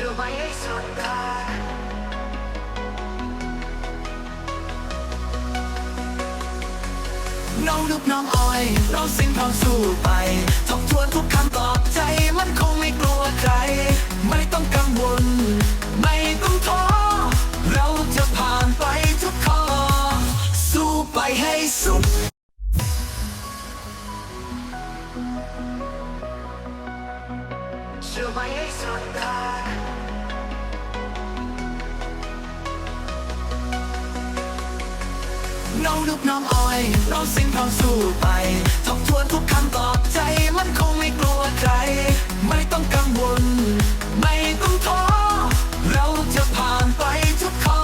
นอไม่ให้สุดทางน้องลูกน้องอ้อยเราสิ้นความสู้ไป ทบทวนทุกคำตอบใจ มันคงไม่กลัวใคร ไม่ต้องกังวล ไม่ต้องท้อ เราจะผ่านไปทุกข้อ สู้ไปให้สุดชื่อไม่ให้สุดทาง น้องลูกน้องอ้อยเราสิ้นความสู้ไป ทบทวนทุกคำตอบใจ มันคงไม่กลัวใคร ไม่ต้องกังวล ไม่ต้องท้อ เราจะผ่านไปทุกข้อ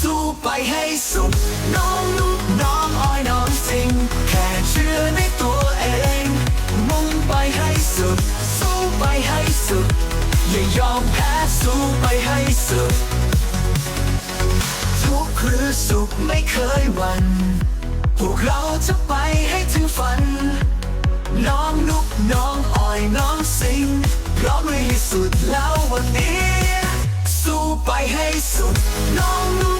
สู้ไปให้สุด น้องลูกน้องอ้อยน้องสิงแค่เชื่อในตัวเอง มุ่งไปให้สุด สู้ไปให้สุด อย่ายอมแพ้สู้ไปให้สุด สุขไม่เคยวัน พวกเราจะไปให้ถึงฝัน น้องนุกน้องอ่อยน้องสิงพร้อมลุยสุดแล้ววันนี้ สู้ไปให้สุดน้องนุก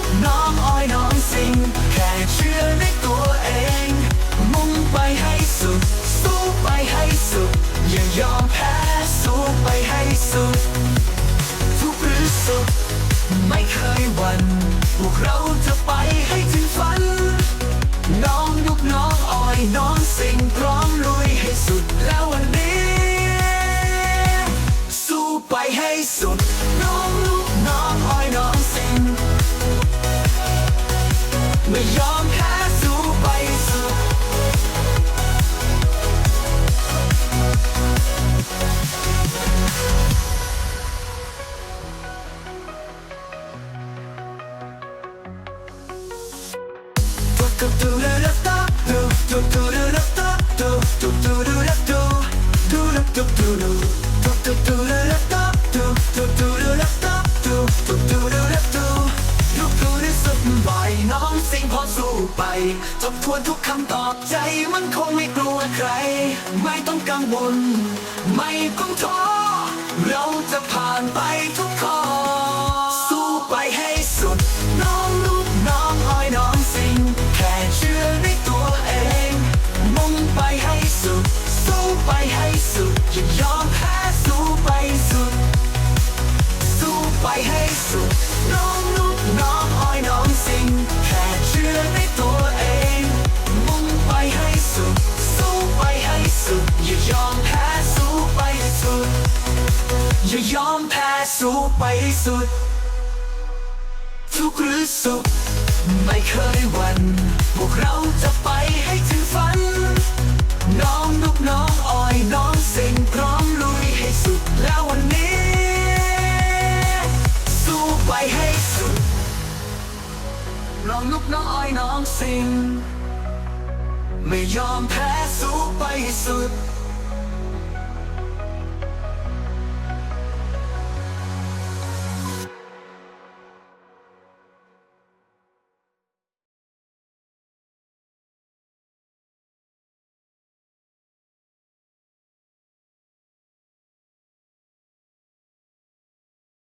น้องยุกน้องอ้อยน้องสิ่งพร้อมลุยให้สุดแล้ววันนี้ สู้ไปให้สุด น้องลูกน้องอ้อยน้องสิ่งไม่ยอมแพ้สู้ไปสุด น้องสิ่งพอสู้ไปทบทวนทุกคำตอบใจมันคงไม่กลัวใคร ไม่ต้องกังวล ไม่ต้องท้อเราจะผ่านไปทุก อย่ายอมแพ้สู้ไปสุด ทุกข์หรือสุข ไม่เคยวันพวกเราจะไปให้ถึงฝัน น้องลูกน้องอ้อยน้องสิงพร้อมลุยให้สุดแล้ววันนี้ สู้ไปให้สุด น้องลูกน้องอ้อยน้องสิงไม่ยอมแพ้สู้ไปสุด